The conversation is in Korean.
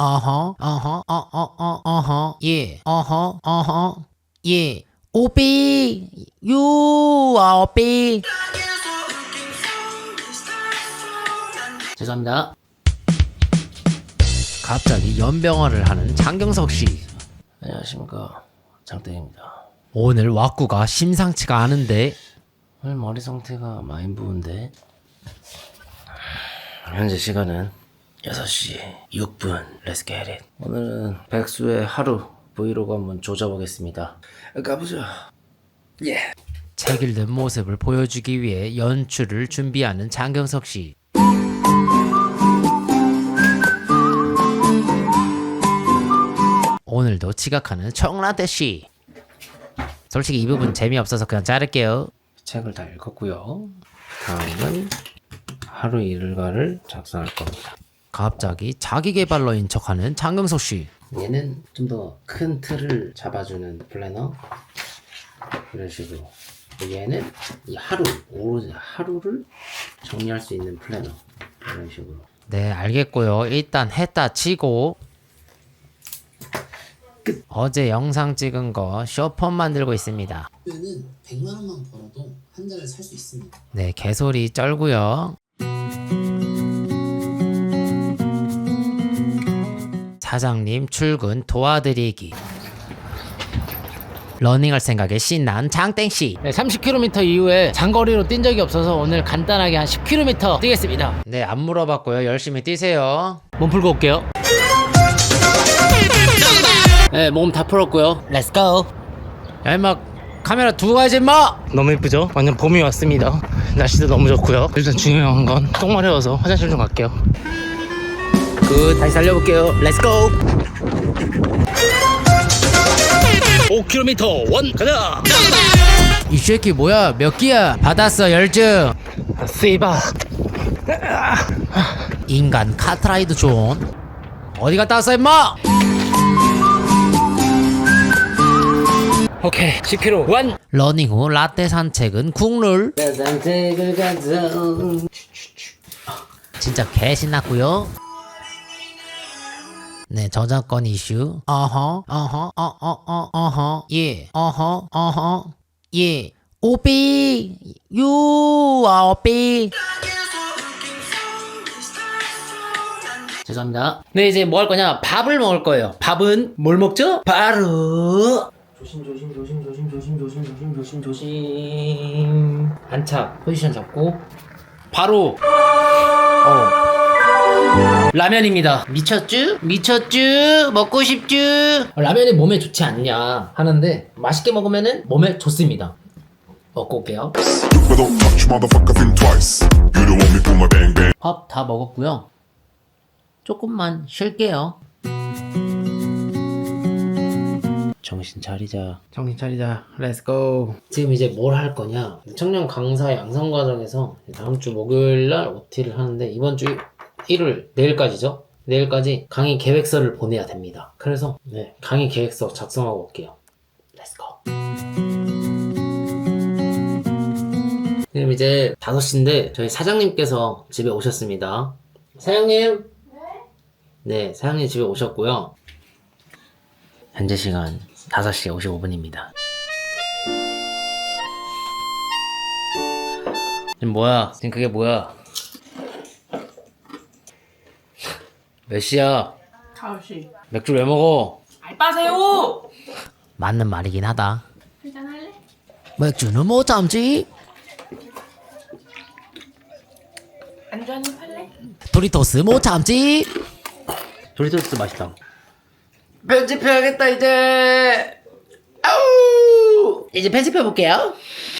어허 어허 어 어 어 어허 예. 어허 어허 예. 오삐 유 오삐. 죄송합니다. 갑자기 연병화를 하는 장경석 씨. 안녕하십니까. 장땡입니다. 오늘 왁구가 심상치가 않은데. 오늘 머리 상태가 많이 부은데. 현재 시간은 6시 6분 Let's get it 오늘은 백수의 하루 브이로그 한번 조져보겠습니다 가보자 예책 읽는 모습을 보여주기 위해 연출을 준비하는 장경석 씨. 오늘도 지각하는 청라대 씨. 솔직히 이 부분 재미없어서 그냥 자를게요. 책을 다 읽었고요 다음은 하루 일과를 작성할 겁니다 갑자기 자기 개발러인 척하는 장경석 씨. 얘는 좀 더 큰 틀을 잡아주는 플래너 이런 식으로 얘는 이 하루 오로지 하루를 정리할 수 있는 플래너 이런 식으로 네, 알겠고요. 일단 했다 치고 어제 영상 찍은 거 쇼폰 만들고 있습니다. 면은 100만 원만 벌어도 한 달을 살 수 있습니다. 네, 개소리 쩔고요. 사장님 출근 도와드리기. 러닝할 생각에 신난 장땡씨. 네, 30km 이후에 장거리로 뛴 적이 없어서 오늘 간단하게 한 10km 뛰겠습니다. 네, 안 물어봤고요. 열심히 뛰세요. 몸 풀고 올게요. 네, 몸 다 풀었고요. Let's go. 야, 임마, 카메라 두고 가야지, 임마! 너무 예쁘죠? 완전 봄이 왔습니다. 날씨도 너무 좋고요. 일단 중요한 건 똥 마려워서 화장실 좀 갈게요. 굿, 다시 달려볼게요. Let's go. 5km 원 가자. 이 새끼 뭐야? 몇 끼야? 받았어, 열증. 아, 씨바. 인간 카트라이드 존. 어디 갔다 왔어, 임마? 오케이, 10km 원. 러닝 후 라떼 산책은 국룰. 산책을 가자 진짜 개 신났고요. 네, 저작권 이슈. 어허, 어허, 어, 어, 어, 어허, 예, 어허, 어허, 예. 오삐, 유, 오삐. 죄송합니다 네, 이제 뭐 할 거냐? 밥을 먹을 거예요. 밥은 뭘 먹죠? 바로 조심 조심 조심 조심 조심 조심 조심 조심 조심 안착 포지션 잡고 바로 어. 라면입니다. 미쳤쥬? 미쳤쥬? 먹고 싶쥬? 라면이 몸에 좋지 않냐 하는데 맛있게 먹으면은 몸에 좋습니다. 먹고 올게요. 밥 다 먹었고요. 조금만 쉴게요. 정신 차리자 정신 차리자. 렛츠고. 지금 이제 뭘 할 거냐? 청년 강사 양성 과정에서 다음 주 목요일 날 OT를 하는데 이번 주 일요일 내일까지죠? 내일까지 강의 계획서를 보내야 됩니다. 그래서 네, 강의 계획서 작성하고 올게요. 렛츠고. 지금 이제 5시인데 저희 사장님께서 집에 오셨습니다. 사장님? 네, 사장님 집에 오셨고요. 현재 시간 5시 55분입니다. 지금 뭐야? 지금 그게 뭐야? 몇 시야? 5시. 맥주 왜 먹어? 알바세요! 맞는 말이긴 하다. 한잔 할래? 맥주는 못 참지. 안주 한입 할래? 도리토스 못 참지. 도리토스 맛있다 편집해야겠다 이제 아우 이제 편집해 볼게요.